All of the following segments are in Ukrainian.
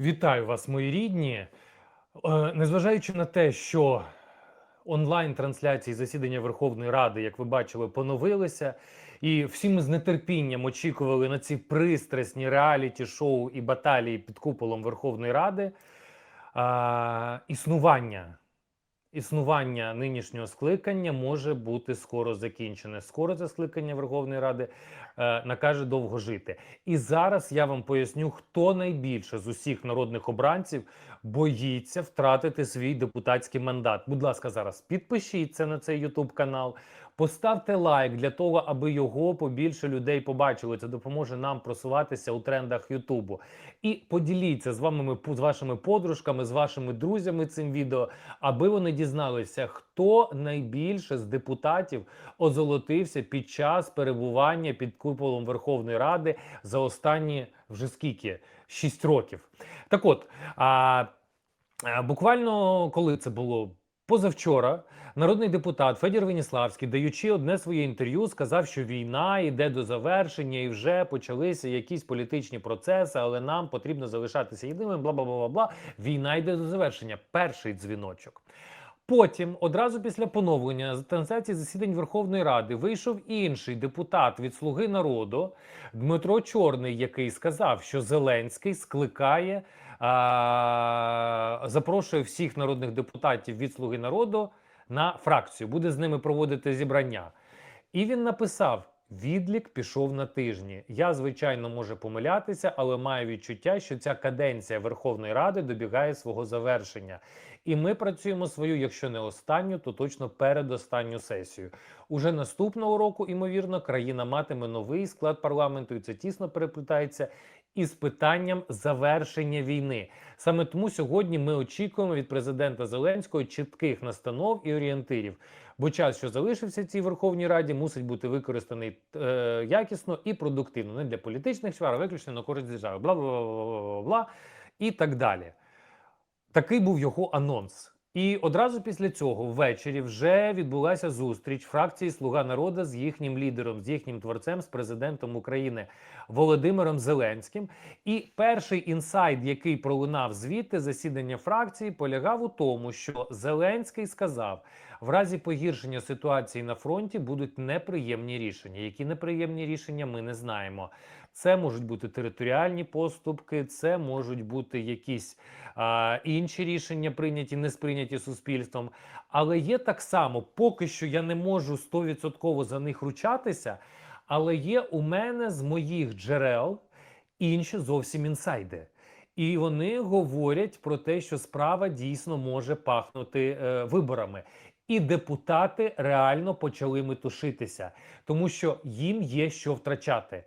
Вітаю вас, мої рідні. Е, Незважаючи на те, що онлайн-трансляції засідання Верховної Ради, як ви бачили, поновилися, і всі ми з нетерпінням очікували на ці пристрасні реаліті-шоу і баталії під куполом Верховної Ради. Існування, існування нинішнього скликання може бути скоро закінчене. Скоро це скликання Верховної Ради е, накаже довго жити. І зараз я вам поясню, хто найбільше з усіх народних обранців боїться втратити свій депутатський мандат. Будь ласка, зараз підпишіться на цей Ютуб канал, поставте лайк для того, аби його побільше людей побачили. Це допоможе нам просуватися у трендах Ютубу. І поділіться з вами з вашими подружками, з вашими друзями цим відео, аби вони дізналися, хто найбільше з депутатів озолотився під час перебування під куполом Верховної Ради за останні вже скільки? 6 років. Так от, а, буквально коли це було? Позавчора народний депутат Федір Веніславський, даючи одне своє інтерв'ю, сказав, що війна йде до завершення і вже почалися якісь політичні процеси, але нам потрібно залишатися єдиними. Бла бла бла бла. Війна йде до завершення. Перший дзвіночок. Потім, одразу після поновлення з трансляції засідань Верховної Ради, вийшов інший депутат від Слуги народу Дмитро Чорний, який сказав, що Зеленський скликає, запрошує всіх народних депутатів від Слуги народу на фракцію, буде з ними проводити зібрання. І він написав: відлік пішов на тижні. Я, звичайно, можу помилятися, але маю відчуття, що ця каденція Верховної Ради добігає свого завершення. І ми працюємо свою, якщо не останню, то точно передостанню сесію. Уже наступного року, ймовірно, країна матиме новий склад парламенту, і це тісно переплітається із питанням завершення війни. Саме тому сьогодні ми очікуємо від президента Зеленського чітких настанов і орієнтирів. Бо час, що залишився цій Верховній Раді, мусить бути використаний е, якісно і продуктивно, не для політичних свар, а виключно на користь держави. Бла бла бла бла бла і так далі. Такий був його анонс. І одразу після цього ввечері вже відбулася зустріч фракції Слуга народу з їхнім лідером, з їхнім творцем, з президентом України Володимиром Зеленським. І перший інсайд, який пролунав звідти засідання фракції, полягав у тому, що Зеленський сказав: в разі погіршення ситуації на фронті будуть неприємні рішення. Які неприємні рішення ми не знаємо. Це можуть бути територіальні поступки, це можуть бути якісь а, інші рішення, прийняті, не сприйняті суспільством. Але є так само, поки що я не можу стовідсотково за них ручатися. Але є у мене з моїх джерел інші зовсім інсайди. І вони говорять про те, що справа дійсно може пахнути е, виборами. І депутати реально почали метушитися, тому що їм є що втрачати.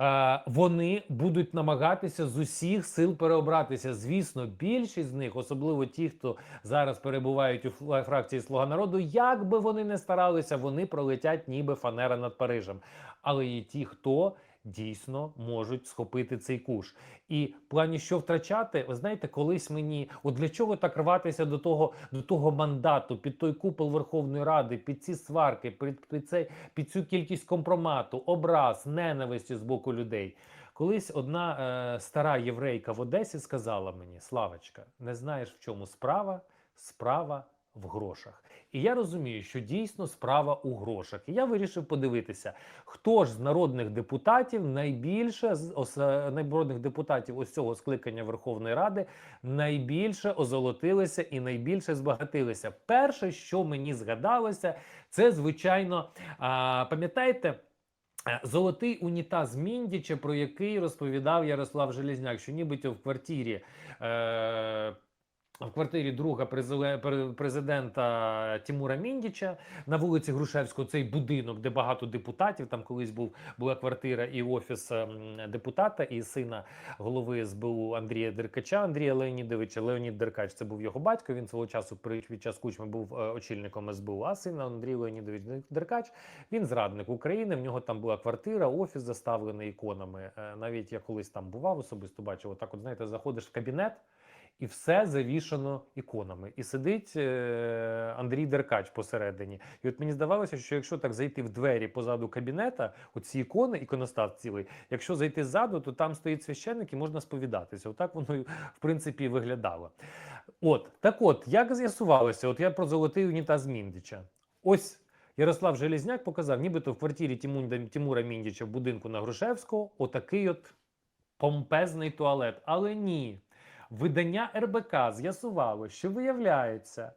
Е, вони будуть намагатися з усіх сил переобратися. Звісно, більшість з них, особливо ті, хто зараз перебувають у фракції Слуга народу, як би вони не старалися, вони пролетять ніби фанера над Парижем. Але є ті, хто дійсно можуть схопити цей куш. І в плані, що втрачати, ви знаєте, колись мені от для чого так рватися до того до того мандату, під той купол Верховної Ради, під ці сварки, під, під цей під цю кількість компромату, образ, ненависті з боку людей. Колись одна е, стара єврейка в Одесі сказала мені: Славочка, не знаєш в чому справа? Справа в грошах. І я розумію, що дійсно справа у грошах. І я вирішив подивитися, хто ж з народних депутатів найбільше з е, народних депутатів ось цього скликання Верховної Ради найбільше озолотилися і найбільше збагатилися. Перше, що мені згадалося, це звичайно, пам'ятаєте. Е, Золотий унітаз Міндіча, про який розповідав Ярослав Железняк, що нібито в квартирі. Е- в квартирі друга президента Тимура Міндіча на вулиці Грушевського цей будинок, де багато депутатів. Там колись був була квартира і офіс ем, депутата і сина голови СБУ Андрія Деркача, Андрія Леонідовича. Леонід Деркач це був його батько. Він свого часу під час кучми був е, очільником СБУ. А син Андрій Леонідович Деркач він зрадник України. В нього там була квартира, офіс заставлений іконами. Е, Навіть я колись там бував особисто бачив. Отак, от знаєте, заходиш в кабінет. І все завішано іконами. І сидить е, Андрій Деркач посередині. І от мені здавалося, що якщо так зайти в двері позаду кабінета, оці ікони, іконостас цілий, якщо зайти ззаду, то там стоїть священник і можна сповідатися. Отак воно в принципі виглядало. От так, от як з'ясувалося, от я про золотий унітаз Міндіча. Ось Ярослав Железняк показав, нібито в квартирі Тімунда- Тимура Міндіча в будинку на Грушевського отакий от помпезний туалет. Але ні. Видання РБК з'ясувало, що виявляється,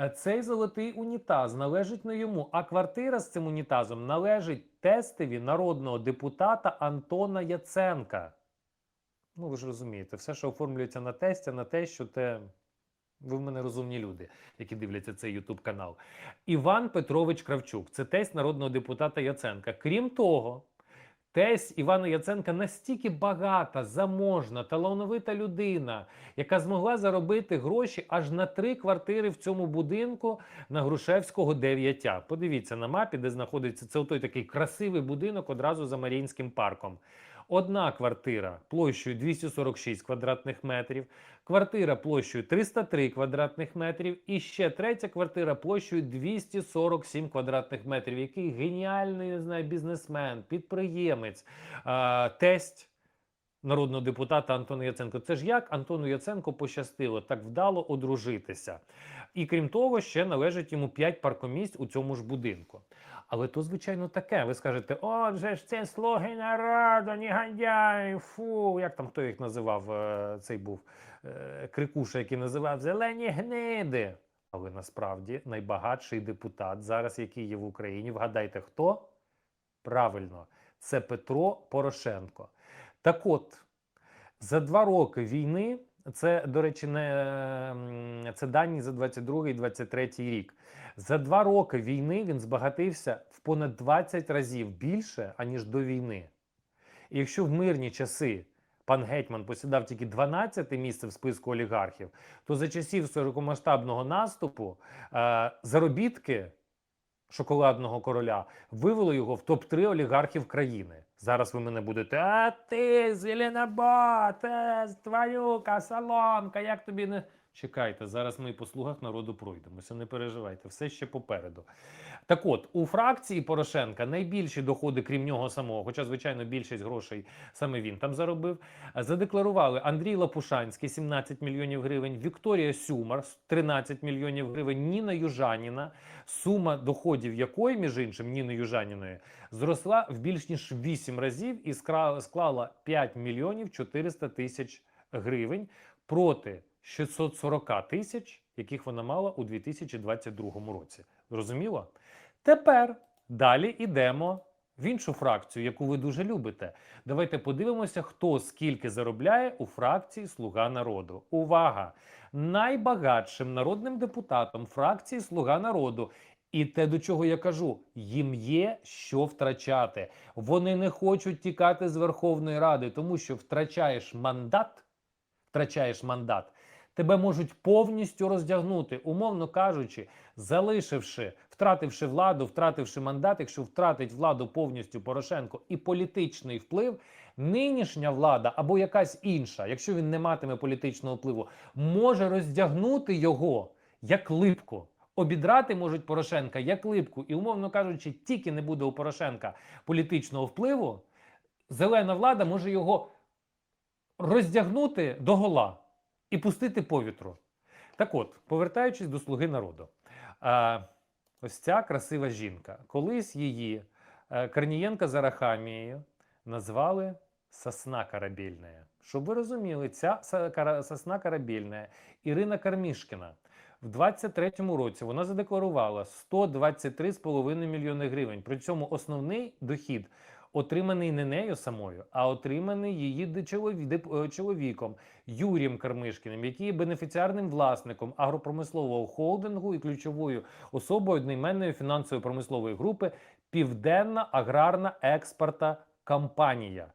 е, цей золотий унітаз належить не йому, а квартира з цим унітазом належить тестові народного депутата Антона Яценка. Ну, ви ж розумієте, все, що оформлюється на тесті, на те, що те. Ви в мене розумні люди, які дивляться цей Ютуб канал. Іван Петрович Кравчук, це тесть народного депутата Яценка. Крім того, тесть Івана Яценка настільки багата, заможна, талановита людина, яка змогла заробити гроші аж на три квартири в цьому будинку на Грушевського 9. Подивіться на мапі, де знаходиться це той такий красивий будинок одразу за Маріїнським парком. Одна квартира площею 246 квадратних метрів, квартира площею 303 квадратних метрів і ще третя квартира площею 247 квадратних метрів. Який геніальний не знаю, бізнесмен, підприємець, тесть народного депутата Антона Яценко. Це ж як Антону Яценко пощастило так вдало одружитися. І крім того, ще належить йому 5 паркомісць у цьому ж будинку. Але то, звичайно, таке. Ви скажете, о, же ж це слуги народу, негодяї, фу, як там хто їх називав, е, цей був е, Крикуша, який називав зелені гниди. Але насправді найбагатший депутат зараз, який є в Україні, вгадайте хто? Правильно, це Петро Порошенко. Так от, за два роки війни, це, до речі, не це дані за 22 і 23 рік. За два роки війни він збагатився в понад 20 разів більше, аніж до війни. І якщо в мирні часи пан Гетьман посідав тільки 12 місце в списку олігархів, то за часів широкомасштабного наступу е, заробітки шоколадного короля вивели його в топ-3 олігархів країни. Зараз ви мене будете, а ти, Зеленобот, тварюка, соломка, як тобі не. Чекайте, зараз ми по слугах народу пройдемося, не переживайте, все ще попереду. Так от, у фракції Порошенка найбільші доходи, крім нього самого, хоча, звичайно, більшість грошей саме він там заробив, задекларували Андрій Лапушанський 17 мільйонів гривень, Вікторія Сюмар 13 мільйонів гривень, Ніна Южаніна, сума доходів якої, між іншим, Ніни Южаніної, зросла в більш ніж 8 разів і склала 5 мільйонів 400 тисяч гривень проти 640 тисяч, яких вона мала у 2022 році. Зрозуміло? Тепер далі йдемо в іншу фракцію, яку ви дуже любите. Давайте подивимося, хто скільки заробляє у фракції Слуга народу. Увага! Найбагатшим народним депутатом фракції Слуга народу. І те, до чого я кажу, їм є що втрачати. Вони не хочуть тікати з Верховної Ради, тому що втрачаєш мандат, втрачаєш мандат, тебе можуть повністю роздягнути, умовно кажучи, залишивши, втративши владу, втративши мандат, якщо втратить владу повністю Порошенко і політичний вплив, нинішня влада або якась інша, якщо він не матиме політичного впливу, може роздягнути його як липку. Обідрати можуть Порошенка як липку, і, умовно кажучи, тільки не буде у Порошенка політичного впливу, зелена влада може його роздягнути до гола і пустити повітру. Так от, повертаючись до слуги народу, ось ця красива жінка. Колись її е, Корнієнка за Рахамією назвали Сосна Корабельна. Щоб ви розуміли, ця сосна корабельна Ірина Кармішкіна в 23-му році вона задекларувала 123,5 мільйони гривень. При цьому основний дохід отриманий не нею самою, а отриманий її е, чоловіком Юрієм Кармишкіним, який є бенефіціарним власником агропромислового холдингу і ключовою особою одноіменної фінансово-промислової групи Південна аграрна експорта компанія.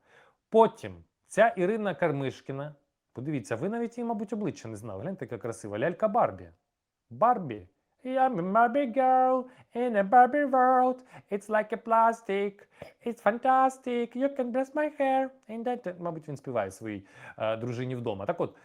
Потім ця Ірина Кармишкіна, подивіться, ви навіть її, мабуть, обличчя не знали. Гляньте, яка красива лялька Барбі. Барбі. I'm a Barbie girl in a Barbie world. It's like a plastic. It's fantastic. You can dress my hair. And that... Мабуть, він співає своїй е, дружині вдома. Так от,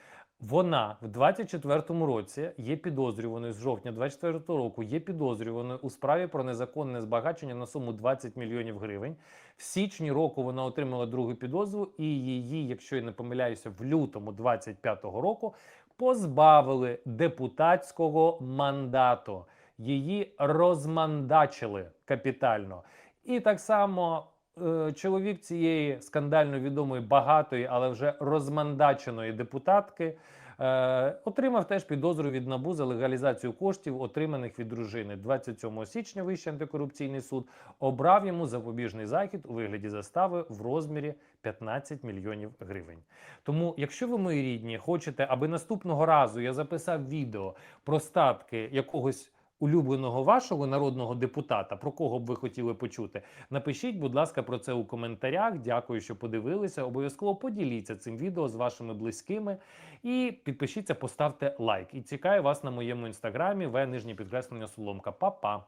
Вона в 24-му році є підозрюваною з жовтня 24-го року, є підозрюваною у справі про незаконне збагачення на суму 20 мільйонів гривень. В січні року вона отримала другу підозру, і її, якщо я не помиляюся, в лютому 25-го року позбавили депутатського мандату. Її розмандачили капітально. І так само е, чоловік цієї скандально відомої багатої, але вже розмандаченої депутатки. Е, отримав теж підозру від НАБУ за легалізацію коштів, отриманих від дружини. 27 січня Вищий антикорупційний суд обрав йому запобіжний захід у вигляді застави в розмірі 15 мільйонів гривень. Тому, якщо ви, мої рідні, хочете, аби наступного разу я записав відео про статки якогось улюбленого вашого народного депутата, про кого б ви хотіли почути, напишіть, будь ласка, про це у коментарях. Дякую, що подивилися. Обов'язково поділіться цим відео з вашими близькими і підпишіться, поставте лайк. І чекаю вас на моєму інстаграмі, в нижнє підкреслення Соломка. Па-па!